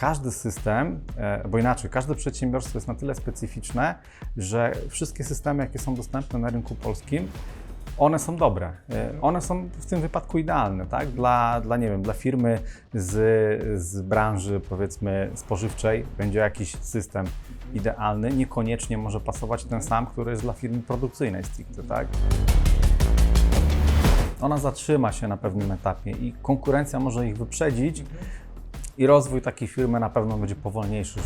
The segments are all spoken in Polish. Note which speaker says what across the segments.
Speaker 1: każdy system, e, bo inaczej, każde przedsiębiorstwo jest na tyle specyficzne, że wszystkie systemy, jakie są dostępne na rynku polskim, one są dobre. E, One są w tym wypadku idealne, tak? Dla, dla nie wiem, dla firmy z, z branży powiedzmy spożywczej będzie jakiś system idealny, niekoniecznie może pasować ten sam, który jest dla firmy produkcyjnej stricte, tak? Ona zatrzyma się na pewnym etapie i konkurencja może ich wyprzedzić i rozwój takiej firmy na pewno będzie powolniejszy.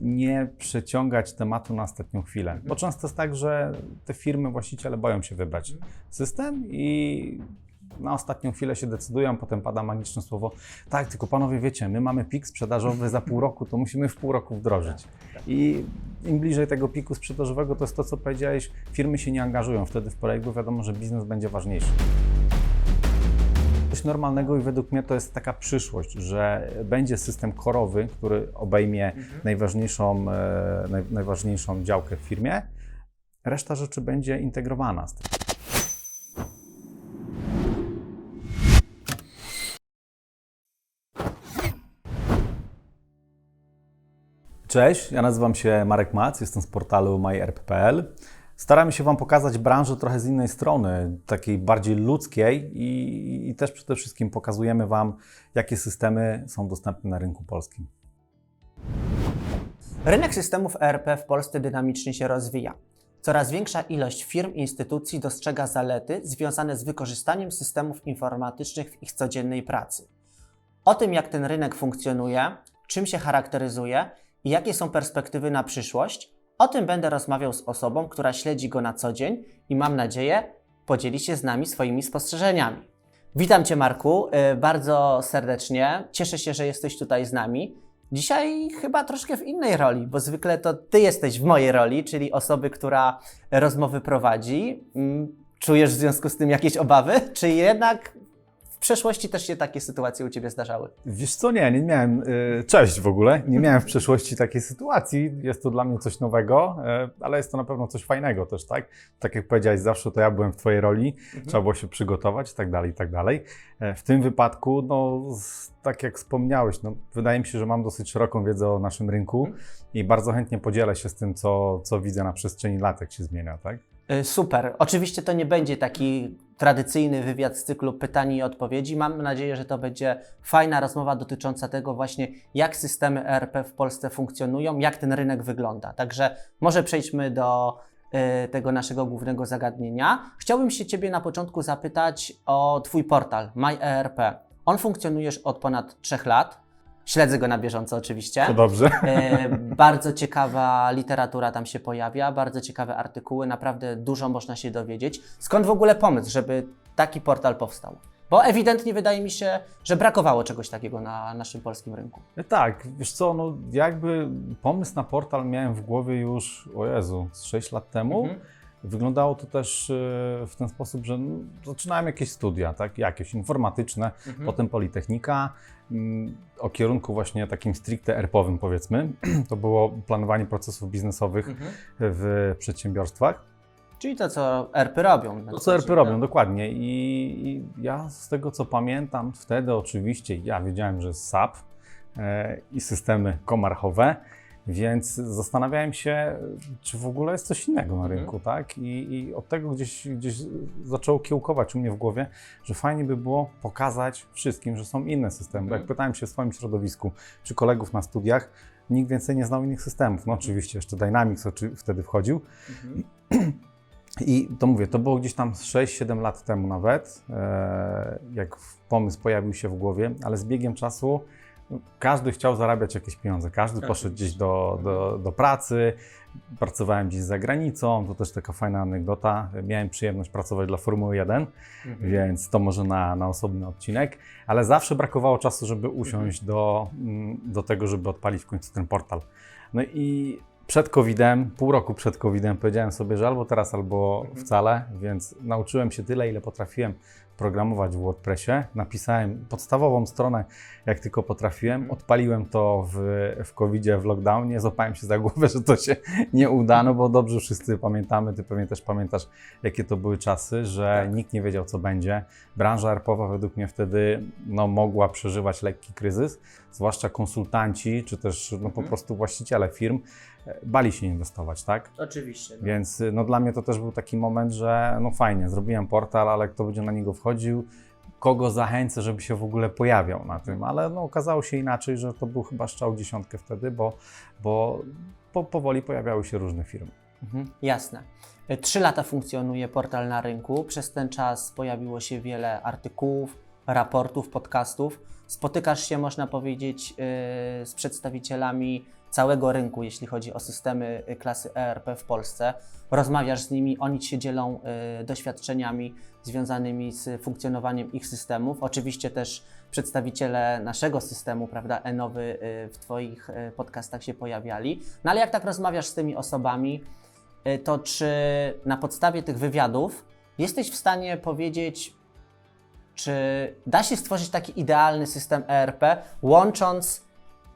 Speaker 1: Nie przeciągać tematu na ostatnią chwilę, bo często jest tak, że te firmy, właściciele boją się wybrać system i na ostatnią chwilę się decydują, potem pada magiczne słowo. Tak, tylko panowie wiecie, my mamy pik sprzedażowy za pół roku, to musimy w pół roku wdrożyć. I im bliżej tego piku sprzedażowego, to jest to, co powiedziałeś, firmy się nie angażują wtedy w projekt, bo wiadomo, że biznes będzie ważniejszy. Coś normalnego i według mnie to jest taka przyszłość, że będzie system korowy, który obejmie najważniejszą, e, naj, najważniejszą działkę w firmie. Reszta rzeczy będzie integrowana z tym. Cześć, ja nazywam się Marek Mac, jestem z portalu myrp.pl. Staramy się Wam pokazać branżę trochę z innej strony, takiej bardziej ludzkiej i, i też przede wszystkim pokazujemy Wam, jakie systemy są dostępne na rynku polskim.
Speaker 2: Rynek systemów ERP w Polsce dynamicznie się rozwija. Coraz większa ilość firm i instytucji dostrzega zalety związane z wykorzystaniem systemów informatycznych w ich codziennej pracy. O tym, jak ten rynek funkcjonuje, czym się charakteryzuje i jakie są perspektywy na przyszłość, o tym będę rozmawiał z osobą, która śledzi go na co dzień i mam nadzieję podzieli się z nami swoimi spostrzeżeniami. Witam Cię, Marku, y, bardzo serdecznie. Cieszę się, że jesteś tutaj z nami. Dzisiaj chyba troszkę w innej roli, bo zwykle to Ty jesteś w mojej roli, czyli osoby, która rozmowy prowadzi. Mm, Czujesz w związku z tym jakieś obawy? Czy jednak przeszłości też się takie sytuacje u Ciebie zdarzały?
Speaker 1: Wiesz co, nie, nie miałem, y, cześć w ogóle, nie miałem w przeszłości takiej sytuacji, jest to dla mnie coś nowego, y, ale jest to na pewno coś fajnego też, tak? Tak jak powiedziałeś, zawsze to ja byłem w Twojej roli, trzeba było się przygotować i tak dalej, i tak dalej. E, W tym wypadku, no, tak jak wspomniałeś, no, wydaje mi się, że mam dosyć szeroką wiedzę o naszym rynku i bardzo chętnie podzielę się z tym, co, co widzę na przestrzeni lat, jak się zmienia, tak?
Speaker 2: Y, Super. Oczywiście to nie będzie taki tradycyjny wywiad z cyklu pytań i odpowiedzi. Mam nadzieję, że to będzie fajna rozmowa dotycząca tego właśnie, jak systemy ERP w Polsce funkcjonują, jak ten rynek wygląda. Także może przejdźmy do y, tego naszego głównego zagadnienia. Chciałbym się Ciebie na początku zapytać o Twój portal MyERP. On funkcjonuje już od ponad trzech lat. Śledzę go na bieżąco oczywiście.
Speaker 1: To dobrze.
Speaker 2: E, bardzo ciekawa literatura tam się pojawia, bardzo ciekawe artykuły, naprawdę dużo można się dowiedzieć. Skąd w ogóle pomysł, żeby taki portal powstał? Bo ewidentnie wydaje mi się, że brakowało czegoś takiego na naszym polskim rynku.
Speaker 1: Tak, wiesz co, no jakby pomysł na portal miałem w głowie już, o Jezu, z 6 lat temu.
Speaker 2: Mhm.
Speaker 1: Wyglądało to też e, w ten sposób, że no, zaczynałem jakieś studia, tak, jakieś informatyczne,
Speaker 2: Mhm.
Speaker 1: potem Politechnika, mm, o kierunku właśnie takim stricte ERP-owym powiedzmy. To było planowanie procesów biznesowych
Speaker 2: Mhm.
Speaker 1: w przedsiębiorstwach.
Speaker 2: Czyli to, co ERPy robią.
Speaker 1: To co ERP robią, dokładnie. I, I ja z tego co pamiętam, wtedy oczywiście ja wiedziałem, że jest SAP e, i systemy komarchowe, więc zastanawiałem się, czy w ogóle jest coś innego na rynku, tak? I, I od tego gdzieś, gdzieś zaczęło kiełkować u mnie w głowie, że fajnie by było pokazać wszystkim, że są inne systemy. Bo jak pytałem się w swoim środowisku, czy kolegów na studiach, nikt więcej nie znał innych systemów. No oczywiście jeszcze Dynamics wtedy wchodził, i to mówię, to było gdzieś tam 6-7 lat temu nawet, e, jak pomysł pojawił się w głowie, ale z biegiem czasu każdy chciał zarabiać jakieś pieniądze, każdy poszedł gdzieś do, do, do pracy, pracowałem gdzieś za granicą, to też taka fajna anegdota, miałem przyjemność pracować dla Formuły 1,
Speaker 2: Mhm.
Speaker 1: więc to może na, na osobny odcinek, ale zawsze brakowało czasu, żeby usiąść do, mm, do tego, żeby odpalić w końcu ten portal. No i przed COVID-em, pół roku przed COVID-em powiedziałem sobie, że albo teraz, albo wcale, więc nauczyłem się tyle, ile potrafiłem programować w WordPressie. Napisałem podstawową stronę, jak tylko potrafiłem. Odpaliłem to w, w COVID-zie, w lockdownie. Złapałem się za głowę, że to się nie uda, no bo dobrze wszyscy pamiętamy, ty pewnie też pamiętasz, jakie to były czasy, że
Speaker 2: Tak.
Speaker 1: nikt nie wiedział, co będzie. Branża ERP-owa według mnie wtedy no, mogła przeżywać lekki kryzys, zwłaszcza konsultanci, czy też no, po
Speaker 2: Mhm.
Speaker 1: prostu właściciele firm bali się inwestować, tak?
Speaker 2: Oczywiście.
Speaker 1: Więc y, no, dla mnie to też był taki moment, że no fajnie, zrobiłem portal, ale kto będzie na niego wchodził, kogo zachęcę, żeby się w ogóle pojawiał na tym, ale no, okazało się inaczej, że to był chyba strzał dziesiątkę wtedy, bo, bo po, powoli pojawiały się różne firmy.
Speaker 2: Mhm, jasne. Y, Trzy lata funkcjonuje portal na rynku. Przez ten czas pojawiło się wiele artykułów, raportów, podcastów. Spotykasz się, można powiedzieć, y, z przedstawicielami całego rynku, jeśli chodzi o systemy y, klasy ERP w Polsce. Rozmawiasz z nimi, oni się dzielą y, doświadczeniami związanymi z funkcjonowaniem ich systemów. Oczywiście też przedstawiciele naszego systemu, prawda, Enowy y, w Twoich podcastach się pojawiali. No ale jak tak rozmawiasz z tymi osobami, to czy na podstawie tych wywiadów jesteś w stanie powiedzieć, czy da się stworzyć taki idealny system ERP, łącząc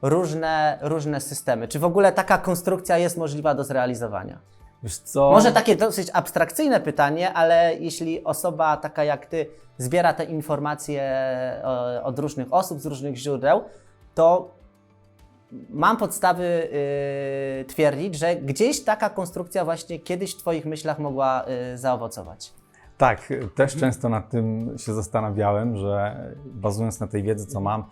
Speaker 2: różne, różne systemy? Czy w ogóle taka konstrukcja jest możliwa do zrealizowania? Może takie dosyć abstrakcyjne pytanie, ale jeśli osoba taka jak ty zbiera te informacje e, od różnych osób, z różnych źródeł, to mam podstawy y, twierdzić, że gdzieś taka konstrukcja właśnie kiedyś w Twoich myślach mogła y, zaowocować.
Speaker 1: Tak, też często nad tym się zastanawiałem, że bazując na tej wiedzy, co mam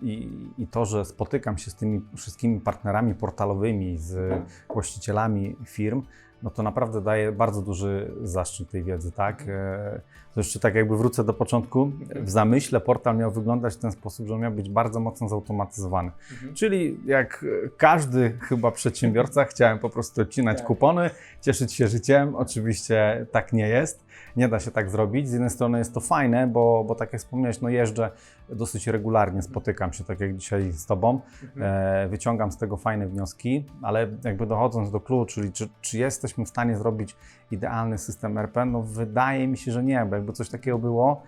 Speaker 1: i, i to, że spotykam się z tymi wszystkimi partnerami portalowymi, z właścicielami firm, no to naprawdę daje bardzo duży zaszczyt tej wiedzy, tak? E, To jeszcze tak jakby wrócę do początku. W zamyśle portal miał wyglądać w ten sposób, że on miał być bardzo mocno zautomatyzowany. Czyli jak każdy chyba przedsiębiorca, chciałem po prostu odcinać
Speaker 2: Tak.
Speaker 1: kupony, cieszyć się życiem. Oczywiście tak nie jest. Nie da się tak zrobić. Z jednej strony jest to fajne, bo, bo tak jak wspomniałeś, no jeżdżę dosyć regularnie, spotykam się, tak jak dzisiaj z Tobą, e, wyciągam z tego fajne wnioski, ale jakby dochodząc do kluczu, czyli czy, czy jesteśmy w stanie zrobić idealny system RP, no wydaje mi się, że nie, bo jakby coś takiego było,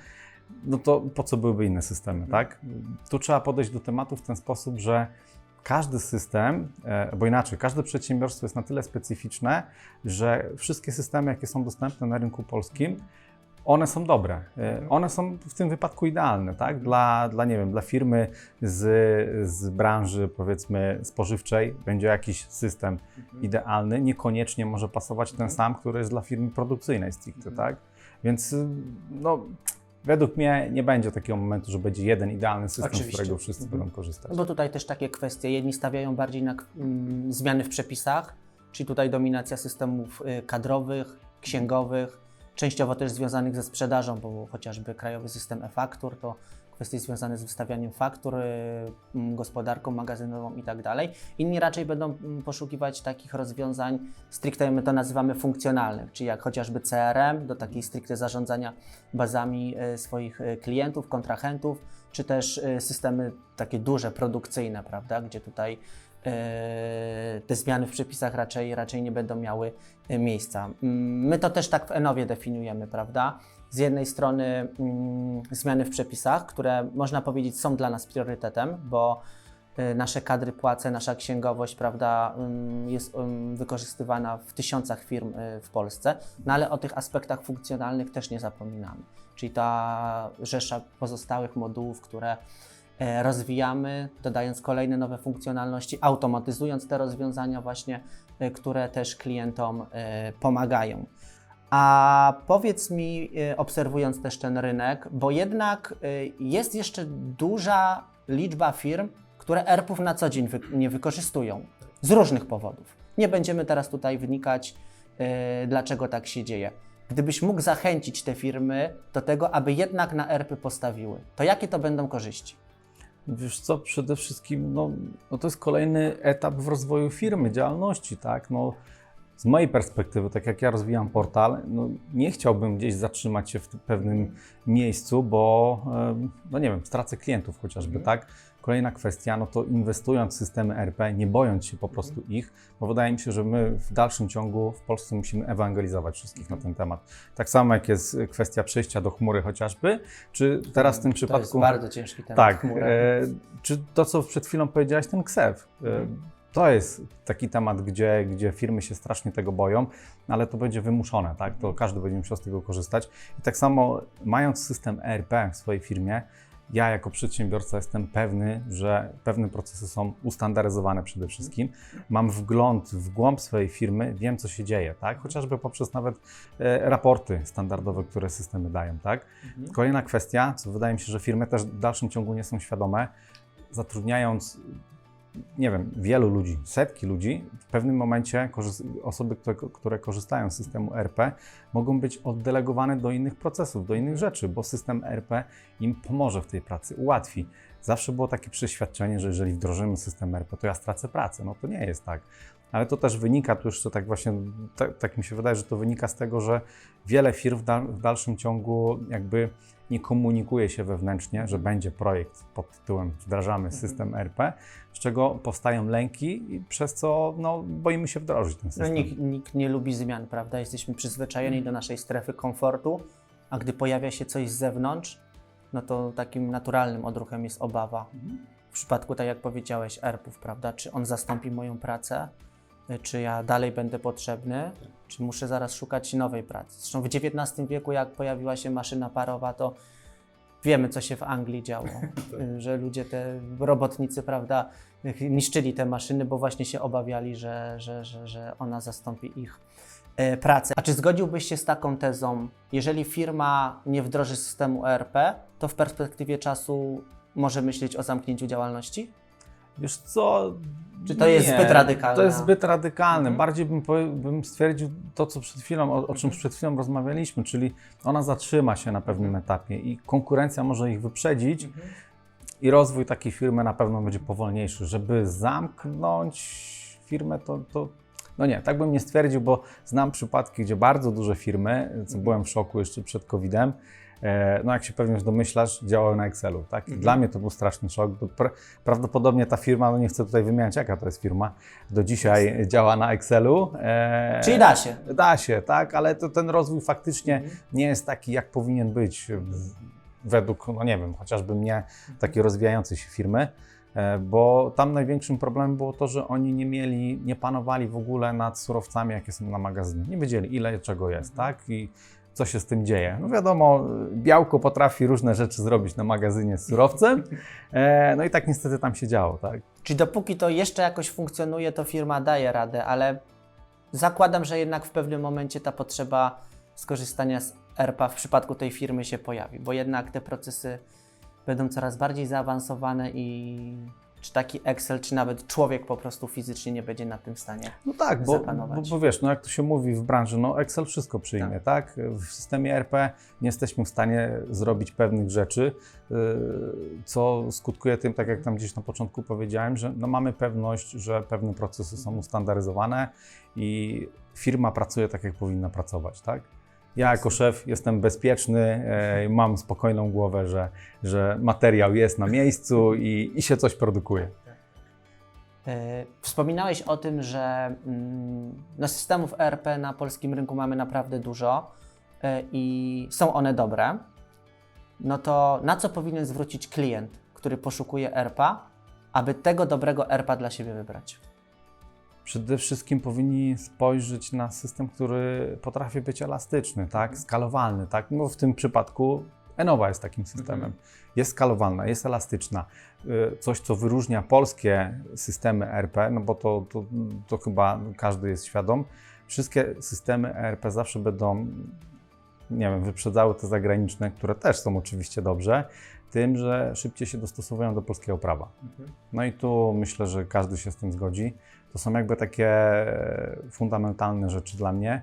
Speaker 1: no to po co byłyby inne systemy, tak? Tu trzeba podejść do tematu w ten sposób, że każdy system, e, bo inaczej, każde przedsiębiorstwo jest na tyle specyficzne, że wszystkie systemy, jakie są dostępne na rynku polskim, one są dobre. E, One są w tym wypadku idealne, tak? Dla, dla nie wiem, dla firmy z, z branży powiedzmy spożywczej będzie jakiś system idealny, niekoniecznie może pasować ten sam, który jest dla firmy produkcyjnej stricte, tak? Więc no, według mnie nie będzie takiego momentu, że będzie jeden idealny system, z
Speaker 2: Oczywiście.
Speaker 1: którego wszyscy
Speaker 2: Mhm.
Speaker 1: będą korzystać.
Speaker 2: No Bo tutaj też takie kwestie, jedni stawiają bardziej na mm, zmiany w przepisach, czyli tutaj dominacja systemów y, kadrowych, księgowych, częściowo też związanych ze sprzedażą, bo chociażby krajowy system e-faktur to kwestie związane z wystawianiem faktur, mm, gospodarką magazynową i tak. Inni raczej będą mm, poszukiwać takich rozwiązań stricte my to nazywamy funkcjonalnych, czyli jak chociażby CRM do takiej stricte zarządzania bazami y, swoich y, klientów, kontrahentów, czy też y, systemy takie duże, produkcyjne, prawda, gdzie tutaj te zmiany w przepisach raczej, raczej nie będą miały y, miejsca. Mm, My to też tak w Enowie definiujemy, prawda? Z jednej strony mm, zmiany w przepisach, które można powiedzieć są dla nas priorytetem, bo y, nasze kadry płace, nasza księgowość, prawda, ym, jest wykorzystywana w tysiącach firm w Polsce, no ale o tych aspektach funkcjonalnych też nie zapominamy. Czyli ta rzesza pozostałych modułów, które e, rozwijamy, dodając kolejne nowe funkcjonalności, automatyzując te rozwiązania właśnie, e, które też klientom e, pomagają. A powiedz mi, e, obserwując też ten rynek, bo jednak e, jest jeszcze duża liczba firm, które ERP-ów na co dzień wy nie wykorzystują z różnych powodów. Nie będziemy teraz tutaj wnikać, e, dlaczego tak się dzieje. Gdybyś mógł zachęcić te firmy do tego, aby jednak na ERP postawiły, to jakie to będą korzyści?
Speaker 1: Wiesz co, przede wszystkim no, no to jest kolejny etap w rozwoju firmy, działalności, tak? No, z mojej perspektywy, tak jak ja rozwijam portal, no nie chciałbym gdzieś zatrzymać się w pewnym miejscu, bo no nie wiem, stracę klientów chociażby, tak? Kolejna kwestia, no to inwestując w systemy RP, nie bojąc się po prostu ich, bo wydaje mi się, że my w dalszym ciągu w Polsce musimy ewangelizować wszystkich na ten temat. Tak samo jak jest kwestia przejścia do chmury chociażby, czy teraz w tym
Speaker 2: To jest
Speaker 1: przypadku...
Speaker 2: bardzo ciężki temat.
Speaker 1: Tak. E, czy to, co przed chwilą powiedziałeś, ten KSEW, e, to jest taki temat, gdzie, gdzie firmy się strasznie tego boją, ale to będzie wymuszone, tak? To każdy będzie musiał z tego korzystać. I tak samo, mając system ERP w swojej firmie, ja jako przedsiębiorca jestem pewny, że pewne procesy są ustandaryzowane przede wszystkim. Mam wgląd w głąb swojej firmy, wiem co się dzieje, tak? Chociażby poprzez nawet e, raporty standardowe, które systemy dają, tak? Kolejna kwestia, co wydaje mi się, że firmy też w dalszym ciągu nie są świadome, zatrudniając, nie wiem, wielu ludzi, setki ludzi, w pewnym momencie osoby, które, które korzystają z systemu RP, mogą być oddelegowane do innych procesów, do innych rzeczy, bo system RP im pomoże w tej pracy, ułatwi. Zawsze było takie przeświadczenie, że jeżeli wdrożymy system RP, to ja stracę pracę. No to nie jest tak. Ale to też wynika, tu jeszcze tak właśnie, tak, tak mi się wydaje, że to wynika z tego, że wiele firm w, dal, w dalszym ciągu jakby nie komunikuje się wewnętrznie, że będzie projekt pod tytułem wdrażamy system RP, z czego powstają lęki i przez co no, boimy się wdrożyć ten
Speaker 2: No,
Speaker 1: system.
Speaker 2: nikt, nikt nie lubi zmian, prawda? Jesteśmy przyzwyczajeni do naszej strefy komfortu, a gdy pojawia się coś z zewnątrz, no to takim naturalnym odruchem jest obawa. W przypadku, tak jak powiedziałeś, ERP-ów, prawda? Czy on zastąpi moją pracę? Y, Czy ja dalej będę potrzebny? Czy muszę zaraz szukać nowej pracy? Zresztą w XIX wieku, jak pojawiła się maszyna parowa, to wiemy, co się w Anglii działo. Y, że ludzie, te robotnicy, prawda, niszczyli te maszyny, bo właśnie się obawiali, że, że, że, że ona zastąpi ich e, pracę. A czy zgodziłbyś się z taką tezą, jeżeli firma nie wdroży systemu ERP, to w perspektywie czasu może myśleć o zamknięciu działalności?
Speaker 1: Wiesz co?
Speaker 2: Czy to jest zbyt radykalne?
Speaker 1: To jest zbyt radykalne.
Speaker 2: Mhm.
Speaker 1: Bardziej bym, bym stwierdził to, co przed chwilą, o, o czym przed chwilą rozmawialiśmy, czyli ona zatrzyma się na pewnym etapie i konkurencja może ich wyprzedzić i rozwój takiej firmy na pewno będzie powolniejszy. Żeby zamknąć firmę, to, to no nie, tak bym nie stwierdził, bo znam przypadki, gdzie bardzo duże firmy, co byłem w szoku jeszcze przed COVID-em, no jak się pewnie już domyślasz, działały na Excelu. Tak? I Dla mnie to był straszny szok. prawdopodobnie ta firma, no nie chcę tutaj wymieniać, jaka to jest firma, do dzisiaj działa na Excelu. E,
Speaker 2: Czyli da się.
Speaker 1: Da się, tak, ale to, ten rozwój faktycznie nie jest taki, jak powinien być według, no nie wiem, chociażby mnie, takiej rozwijającej się firmy, e, bo tam największym problemem było to, że oni nie mieli, nie panowali w ogóle nad surowcami, jakie są na magazynie. Nie wiedzieli, ile czego jest, tak, i co się z tym dzieje. No wiadomo, białko potrafi różne rzeczy zrobić na magazynie z surowcem, e, no i tak niestety tam się działo, tak.
Speaker 2: Czyli dopóki to jeszcze jakoś funkcjonuje, to firma daje radę, ale zakładam, że jednak w pewnym momencie ta potrzeba skorzystania z ERP w przypadku tej firmy się pojawi, bo jednak te procesy będą coraz bardziej zaawansowane i czy taki Excel, czy nawet człowiek po prostu fizycznie nie będzie na tym w stanie.
Speaker 1: No tak, bo, bo, bo wiesz, no jak to się mówi w branży, no Excel wszystko przyjmie, tak? W systemie RP nie jesteśmy w stanie zrobić pewnych rzeczy, yy, co skutkuje tym, tak jak tam gdzieś na początku powiedziałem, że no mamy pewność, że pewne procesy są ustandaryzowane i firma pracuje tak, jak powinna pracować, tak? Ja jako szef jestem bezpieczny, e, mam spokojną głowę, że, że materiał jest na miejscu i, i się coś produkuje.
Speaker 2: E, Wspominałeś o tym, że mm, no, systemów ERP na polskim rynku mamy naprawdę dużo e, i są one dobre. No to na co powinien zwrócić klient, który poszukuje ERPA, aby tego dobrego ERPA dla siebie wybrać?
Speaker 1: Przede wszystkim powinni spojrzeć na system, który potrafi być elastyczny, tak? skalowalny. Tak? No w tym przypadku Enowa jest takim systemem. Jest skalowalna, jest elastyczna. Y, Coś, co wyróżnia polskie systemy ERP, no bo to, to, to chyba każdy jest świadom, wszystkie systemy ERP zawsze będą, nie wiem, wyprzedzały te zagraniczne, które też są oczywiście dobrze, tym, że szybciej się dostosowują do polskiego prawa. No i tu myślę, że każdy się z tym zgodzi. To są jakby takie e, fundamentalne rzeczy dla mnie.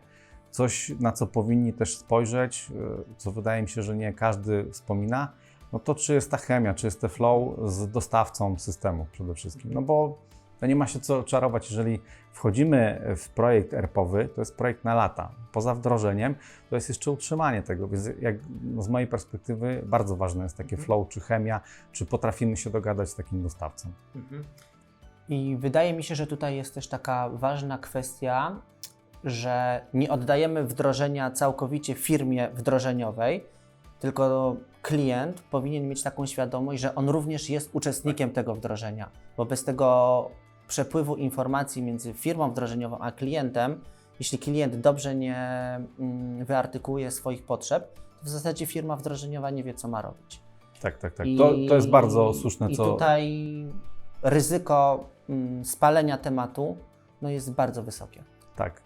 Speaker 1: Coś, na co powinni też spojrzeć, e, co wydaje mi się, że nie każdy wspomina, no to czy jest ta chemia, czy jest ten flow z dostawcą systemu przede wszystkim. No bo To nie ma się co czarować, jeżeli wchodzimy w projekt ERP-owy, to jest projekt na lata. Poza wdrożeniem to jest jeszcze utrzymanie tego, więc jak, no z mojej perspektywy bardzo ważne jest takie flow, czy chemia, czy potrafimy się dogadać z takim dostawcą.
Speaker 2: I wydaje mi się, że tutaj jest też taka ważna kwestia, że nie oddajemy wdrożenia całkowicie firmie wdrożeniowej, tylko klient powinien mieć taką świadomość, że on również jest uczestnikiem tego wdrożenia, bo bez tego przepływu informacji między firmą wdrożeniową a klientem, jeśli klient dobrze nie mm, wyartykułuje swoich potrzeb, to w zasadzie firma wdrożeniowa nie wie, co ma robić.
Speaker 1: Tak, tak, tak. To, to jest bardzo słuszne,
Speaker 2: I
Speaker 1: co...
Speaker 2: tutaj ryzyko mm, spalenia tematu no jest bardzo wysokie.
Speaker 1: Tak.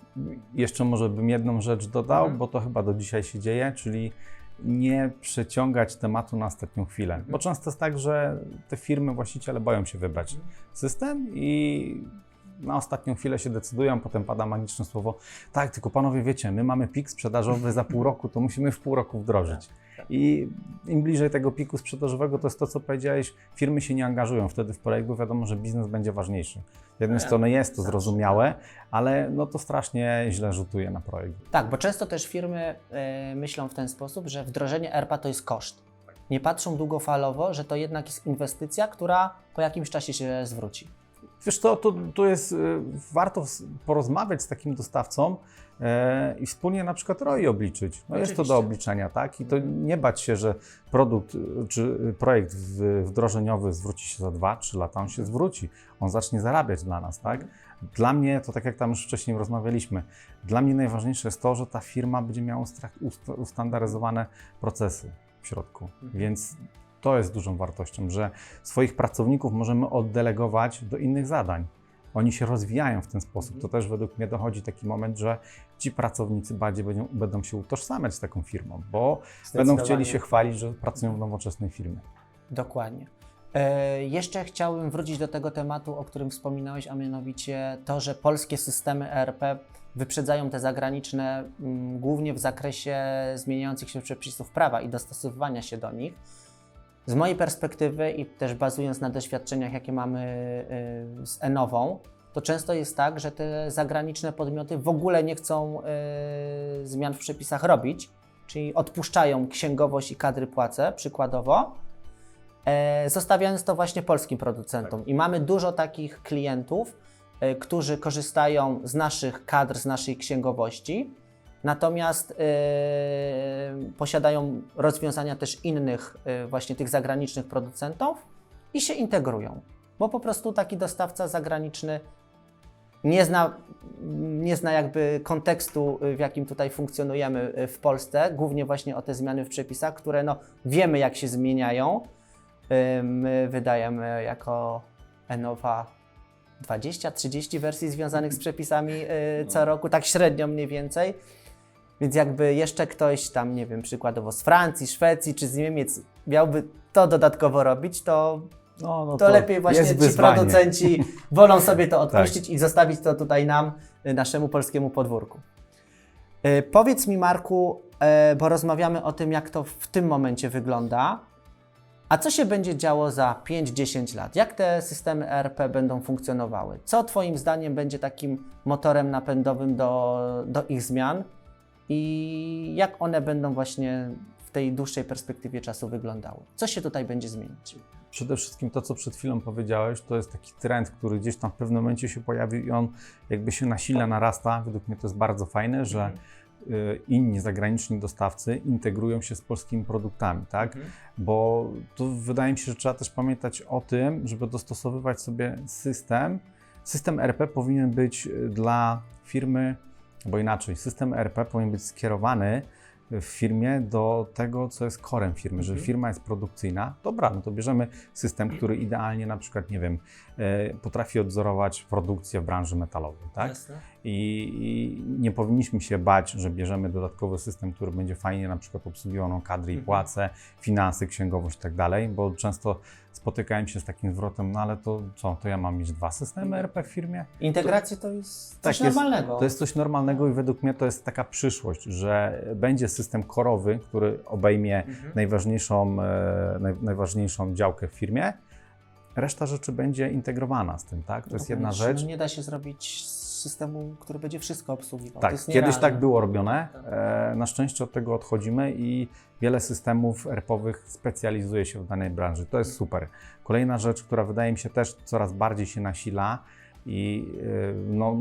Speaker 1: Jeszcze może bym jedną rzecz dodał,
Speaker 2: Mhm.
Speaker 1: bo to chyba do dzisiaj się dzieje, czyli nie przeciągać tematu na ostatnią chwilę.
Speaker 2: Mhm.
Speaker 1: Bo często jest tak, że te firmy, właściciele boją się wybrać
Speaker 2: Mhm.
Speaker 1: system i na ostatnią chwilę się decydują, potem pada magiczne słowo. Tak, tylko panowie wiecie, my mamy pik sprzedażowy za pół roku, to musimy w pół roku wdrożyć. I im bliżej tego piku sprzedażowego, to jest to, co powiedziałeś, firmy się nie angażują wtedy w projekt, bo wiadomo, że biznes będzie ważniejszy. Z jednej
Speaker 2: Tak,
Speaker 1: strony jest to
Speaker 2: zawsze,
Speaker 1: zrozumiałe, ale no to strasznie źle rzutuje na projekt.
Speaker 2: Tak, bo często też firmy y, myślą w ten sposób, że wdrożenie ERPA to jest koszt. Nie patrzą długofalowo, że to jednak jest inwestycja, która po jakimś czasie się zwróci.
Speaker 1: Wiesz co, to, to jest, y, warto porozmawiać z takim dostawcą e, i wspólnie na przykład ROI obliczyć. No jest to do obliczenia, tak? I to nie bać się, że produkt y, czy projekt wdrożeniowy zwróci się za 2-3 lata, on się zwróci, on zacznie zarabiać dla nas, tak? Dla mnie, to tak jak tam już wcześniej rozmawialiśmy, dla mnie najważniejsze jest to, że ta firma będzie miała ustandaryzowane procesy w środku. Więc to jest dużą wartością, że swoich pracowników możemy oddelegować do innych zadań. Oni się rozwijają w ten sposób. To też według mnie dochodzi taki moment, że ci pracownicy bardziej będą, będą się utożsamiać z taką firmą, bo będą chcieli się chwalić, że pracują w nowoczesnej firmie.
Speaker 2: Dokładnie. E, jeszcze chciałbym wrócić do tego tematu, o którym wspominałeś, a mianowicie to, że polskie systemy ERP wyprzedzają te zagraniczne, mm, głównie w zakresie zmieniających się przepisów prawa i dostosowywania się do nich. Z mojej perspektywy i też bazując na doświadczeniach, jakie mamy y, z Enową, to często jest tak, że te zagraniczne podmioty w ogóle nie chcą y, zmian w przepisach robić, czyli odpuszczają księgowość i kadry płace, przykładowo, e, zostawiając to właśnie polskim producentom. I mamy dużo takich klientów, e, którzy korzystają z naszych kadr, z naszej księgowości, natomiast e, posiadają rozwiązania też innych, e, właśnie tych zagranicznych producentów i się integrują. Bo po prostu taki dostawca zagraniczny nie zna, nie zna jakby kontekstu, y, w jakim tutaj funkcjonujemy w Polsce, głównie właśnie o te zmiany w przepisach, które no, wiemy jak się zmieniają. My wydajemy jako Enowa 20-30 wersji związanych z przepisami co roku, tak średnio mniej więcej. Więc jakby jeszcze ktoś tam, nie wiem, przykładowo z Francji, Szwecji czy z Niemiec miałby to dodatkowo robić, to
Speaker 1: No, no
Speaker 2: to, lepiej właśnie ci
Speaker 1: wyzwanie.
Speaker 2: producenci wolą sobie to odpuścić i zostawić to tutaj nam, y, naszemu polskiemu podwórku. Y, Powiedz mi, Marku, e, bo rozmawiamy o tym, jak to w tym momencie wygląda. A co się będzie działo za 5-10 lat? Jak te systemy ERP będą funkcjonowały? Co Twoim zdaniem będzie takim motorem napędowym do, do ich zmian? I jak one będą właśnie w tej dłuższej perspektywie czasu wyglądały? Co się tutaj będzie zmieniać?
Speaker 1: Przede wszystkim to, co przed chwilą powiedziałeś, to jest taki trend, który gdzieś tam w pewnym momencie się pojawił i on jakby się nasila, narasta. Według mnie to jest bardzo fajne, że y, inni zagraniczni dostawcy integrują się z polskimi produktami, tak? Bo tu wydaje mi się, że trzeba też pamiętać o tym, żeby dostosowywać sobie system. System RP powinien być y, dla firmy, bo inaczej, system RP powinien być skierowany w firmie do tego, co jest korem firmy, że
Speaker 2: Mhm.
Speaker 1: firma jest produkcyjna, dobra, no to bierzemy system, który idealnie na przykład, nie wiem, e, potrafi odzorować produkcję w branży metalowej, tak? I, I nie powinniśmy się bać, że bierzemy dodatkowy system, który będzie fajnie na przykład obsługiwał nam kadry i
Speaker 2: Mhm.
Speaker 1: płace, finanse, księgowość i tak dalej, bo często spotykałem się z takim zwrotem, no ale to co, to ja mam mieć dwa systemy RP w firmie?
Speaker 2: Integracja to jest coś
Speaker 1: Tak, jest-
Speaker 2: normalnego.
Speaker 1: To jest coś normalnego i według mnie to jest taka przyszłość, że będzie system korowy, który obejmie
Speaker 2: Mhm.
Speaker 1: najważniejszą, e, naj, najważniejszą działkę w firmie reszta rzeczy będzie integrowana z tym, tak? To jest jedna
Speaker 2: Ponieważ,
Speaker 1: rzecz.
Speaker 2: No nie da się zrobić systemu, który będzie wszystko obsługiwał.
Speaker 1: Tak, kiedyś
Speaker 2: nierealne.
Speaker 1: tak było robione.
Speaker 2: Tak.
Speaker 1: E, na szczęście od tego odchodzimy i wiele systemów ERP-owych specjalizuje się w danej branży. To jest super. Kolejna rzecz, która wydaje mi się też coraz bardziej się nasila i e, no,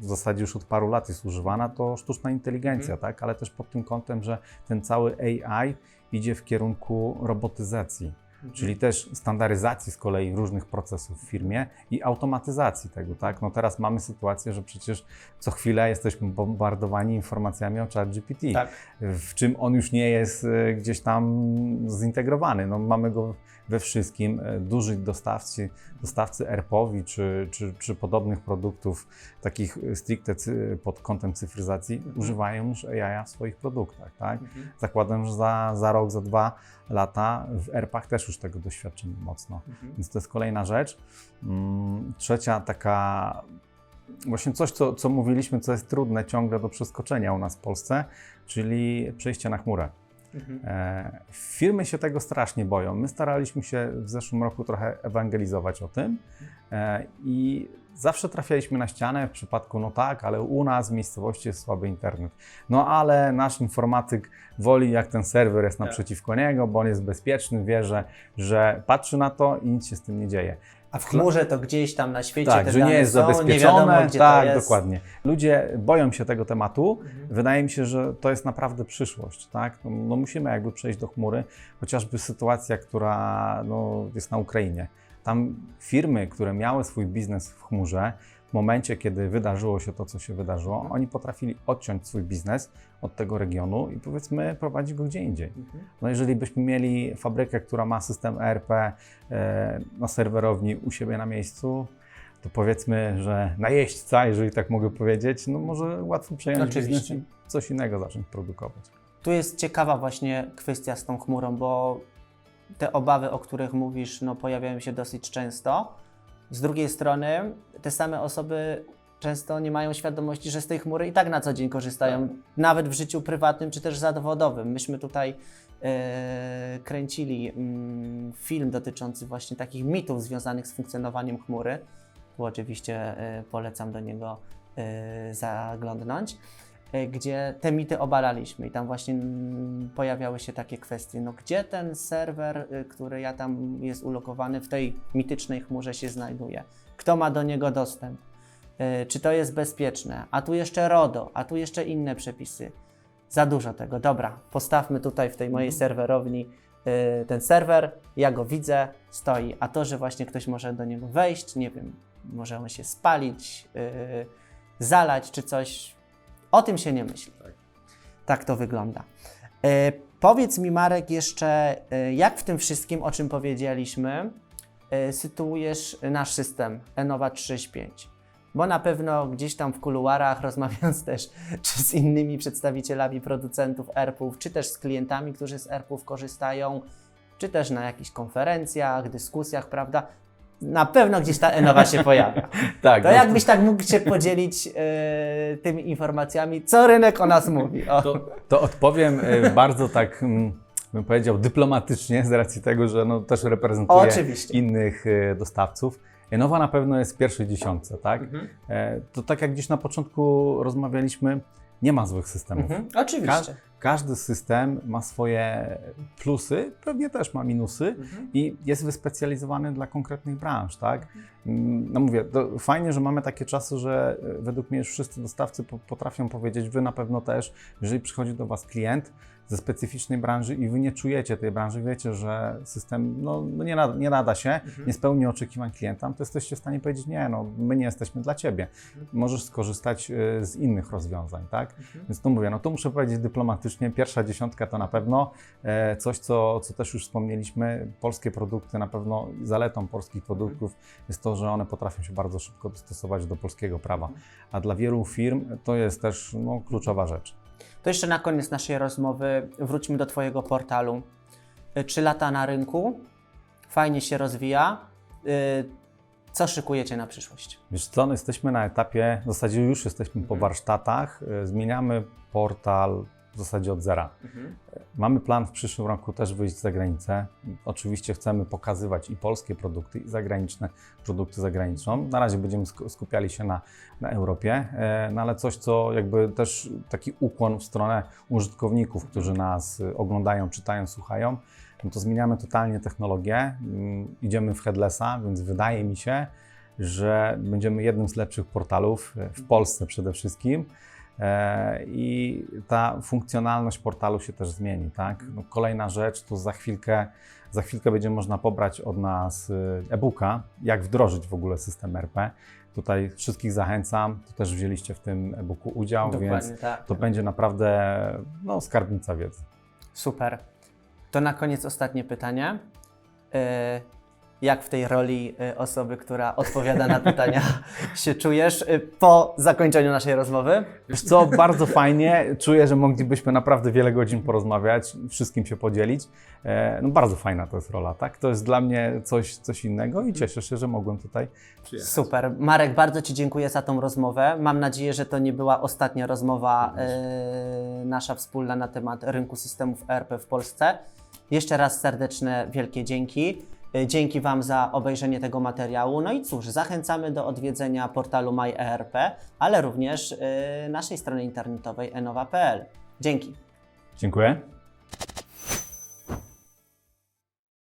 Speaker 1: w zasadzie już od paru lat jest używana, to sztuczna inteligencja, tak? ale też pod tym kątem, że ten cały AI idzie w kierunku robotyzacji. Czyli też standaryzacji z kolei różnych procesów w firmie i automatyzacji tego, tak? No teraz mamy sytuację, że przecież co chwilę jesteśmy bombardowani informacjami o ChatGPT,
Speaker 2: Tak.
Speaker 1: w czym on już nie jest e, gdzieś tam zintegrowany. No, mamy go we wszystkim. E, Duży dostawcy, dostawcy ERP-owi czy, czy, czy podobnych produktów, takich stricte pod kątem cyfryzacji, używają już AI w swoich produktach, tak?
Speaker 2: Mhm.
Speaker 1: Zakładam, że za, za rok, za dwa lata w ERP-ach też już tego doświadczymy mocno.
Speaker 2: Mhm.
Speaker 1: Więc to jest kolejna rzecz. Mm, Trzecia taka, właśnie coś, co, co mówiliśmy, co jest trudne ciągle do przeskoczenia u nas w Polsce, czyli przejście na chmurę.
Speaker 2: Mhm.
Speaker 1: E, Firmy się tego strasznie boją. My staraliśmy się w zeszłym roku trochę ewangelizować o tym e, i zawsze trafialiśmy na ścianę w przypadku, no tak, ale u nas w miejscowości jest słaby internet. No ale nasz informatyk woli, jak ten serwer jest
Speaker 2: Tak.
Speaker 1: naprzeciwko niego, bo on jest bezpieczny, wie, że, że patrzy na to i nic się z tym nie dzieje.
Speaker 2: A w chmurze to gdzieś tam na świecie
Speaker 1: Tak,
Speaker 2: te
Speaker 1: że nie jest
Speaker 2: są, nie
Speaker 1: zabezpieczone.
Speaker 2: wiadomo, gdzie
Speaker 1: tak,
Speaker 2: to jest.
Speaker 1: dokładnie. Ludzie boją się tego tematu.
Speaker 2: Mhm.
Speaker 1: Wydaje mi się, że to jest naprawdę przyszłość, tak? No, no musimy jakby przejść do chmury, chociażby sytuacja, która no, jest na Ukrainie. Tam firmy, które miały swój biznes w chmurze, momencie, kiedy wydarzyło się to, co się wydarzyło,
Speaker 2: Mhm.
Speaker 1: oni potrafili odciąć swój biznes od tego regionu i powiedzmy prowadzić go gdzie indziej.
Speaker 2: Mhm.
Speaker 1: No jeżeli byśmy mieli fabrykę, która ma system ERP e, na serwerowni u siebie na miejscu, to powiedzmy, że najeźdźca, jeżeli tak mogę powiedzieć, no może łatwo przejąć
Speaker 2: Oczywiście.
Speaker 1: biznes i coś innego zacząć produkować.
Speaker 2: Tu jest ciekawa właśnie kwestia z tą chmurą, bo te obawy, o których mówisz, no, pojawiają się dosyć często. Z drugiej strony, te same osoby często nie mają świadomości, że z tej chmury i tak na co dzień korzystają, nawet w życiu prywatnym czy też zawodowym. Myśmy tutaj e, kręcili mm, film dotyczący właśnie takich mitów związanych z funkcjonowaniem chmury. Tu oczywiście e, polecam do niego e, zaglądnąć gdzie te mity obalaliśmy i tam właśnie mm, pojawiały się takie kwestie, no gdzie ten serwer, y, który ja tam jest ulokowany w tej mitycznej chmurze się znajduje? Kto ma do niego dostęp? Y, Czy to jest bezpieczne? A tu jeszcze RODO, a tu jeszcze inne przepisy. Za dużo tego. Dobra, postawmy tutaj w tej mojej serwerowni y, ten serwer, ja go widzę, stoi, a to, że właśnie ktoś może do niego wejść, nie wiem, może on się spalić, y, zalać czy coś, o tym się nie myśli. Tak to wygląda. E, powiedz mi, Marek, jeszcze, e, jak w tym wszystkim, o czym powiedzieliśmy, e, sytuujesz nasz system Enova 365? Bo na pewno gdzieś tam w kuluarach, rozmawiając też czy z innymi przedstawicielami producentów ERP-ów, czy też z klientami, którzy z ERP-ów korzystają, czy też na jakichś konferencjach, dyskusjach, prawda? Na pewno gdzieś ta Enova się pojawia.
Speaker 1: Tak,
Speaker 2: To jakbyś tak mógł się podzielić e, tymi informacjami, co rynek o nas mówi? O.
Speaker 1: to, to odpowiem e, bardzo tak, mm, bym powiedział, dyplomatycznie, z racji tego, że no, też reprezentuję
Speaker 2: Oczywiście.
Speaker 1: innych e, dostawców. Nowa na pewno jest w pierwszej dziesiątce, tak?
Speaker 2: Mhm.
Speaker 1: To tak jak gdzieś na początku rozmawialiśmy, nie ma złych systemów.
Speaker 2: Mhm. Oczywiście.
Speaker 1: Każdy system ma swoje plusy, pewnie też ma minusy
Speaker 2: Mhm.
Speaker 1: i jest wyspecjalizowany dla konkretnych branż, tak? Mm, No mówię, fajnie, że mamy takie czasy, że e, według mnie już wszyscy dostawcy po- potrafią powiedzieć, wy na pewno też, jeżeli przychodzi do was klient ze specyficznej branży i wy nie czujecie tej branży, wiecie, że system no, no nie, nada, nie nada się,
Speaker 2: Mhm.
Speaker 1: nie spełni oczekiwań klienta, to jesteście w stanie powiedzieć, nie, no my nie jesteśmy dla ciebie. Możesz skorzystać e, z innych rozwiązań, tak?
Speaker 2: Mhm.
Speaker 1: Więc to mówię, no to muszę powiedzieć dyplomatycznie, pierwsza dziesiątka to na pewno e, coś, co, co też już wspomnieliśmy, polskie produkty na pewno, zaletą polskich produktów jest to, że one potrafią się bardzo szybko dostosować do polskiego prawa, a dla wielu firm to jest też no, kluczowa rzecz.
Speaker 2: To jeszcze na koniec naszej rozmowy wróćmy do Twojego portalu. Y, Trzy lata na rynku, fajnie się rozwija. Y, Co szykujecie na przyszłość?
Speaker 1: Wiesz co, no jesteśmy na etapie, w zasadzie już jesteśmy po
Speaker 2: Mhm.
Speaker 1: warsztatach, e, zmieniamy portal w zasadzie od zera. Mamy plan w przyszłym roku też wyjść za granicę. Oczywiście chcemy pokazywać i polskie produkty, i zagraniczne produkty zagraniczną. Na razie będziemy sk- skupiali się na, na Europie, e, no ale coś, co jakby też taki ukłon w stronę użytkowników, którzy nas y, oglądają, czytają, słuchają, no to zmieniamy totalnie technologię. Mm, Idziemy w headlessa, więc wydaje mi się, że będziemy jednym z lepszych portalów e, w Polsce przede wszystkim. E, I ta funkcjonalność portalu się też zmieni, tak? No, kolejna rzecz to za chwilkę, za chwilkę będzie można pobrać od nas y, e-booka, jak wdrożyć w ogóle system RP. Tutaj wszystkich zachęcam, to też wzięliście w tym e-booku udział,
Speaker 2: Dokładnie
Speaker 1: więc
Speaker 2: tak.
Speaker 1: to będzie naprawdę no, skarbnica wiedzy.
Speaker 2: Super. To na koniec ostatnie pytanie. E, Jak w tej roli e, osoby, która odpowiada na pytania się czujesz e, po zakończeniu naszej rozmowy?
Speaker 1: Wiesz co, bardzo fajnie. Czuję, że moglibyśmy naprawdę wiele godzin porozmawiać, wszystkim się podzielić. E, No bardzo fajna to jest rola, tak? To jest dla mnie coś, coś innego i cieszę się, że mogłem tutaj przyjechać.
Speaker 2: Super. Marek, bardzo Ci dziękuję za tą rozmowę. Mam nadzieję, że to nie była ostatnia rozmowa e, nasza wspólna na temat rynku systemów ERP w Polsce. Jeszcze raz serdeczne, wielkie dzięki. E, Dzięki Wam za obejrzenie tego materiału. No i cóż, zachęcamy do odwiedzenia portalu MyERP, ale również e, naszej strony internetowej enowa.pl. Dzięki.
Speaker 1: Dziękuję.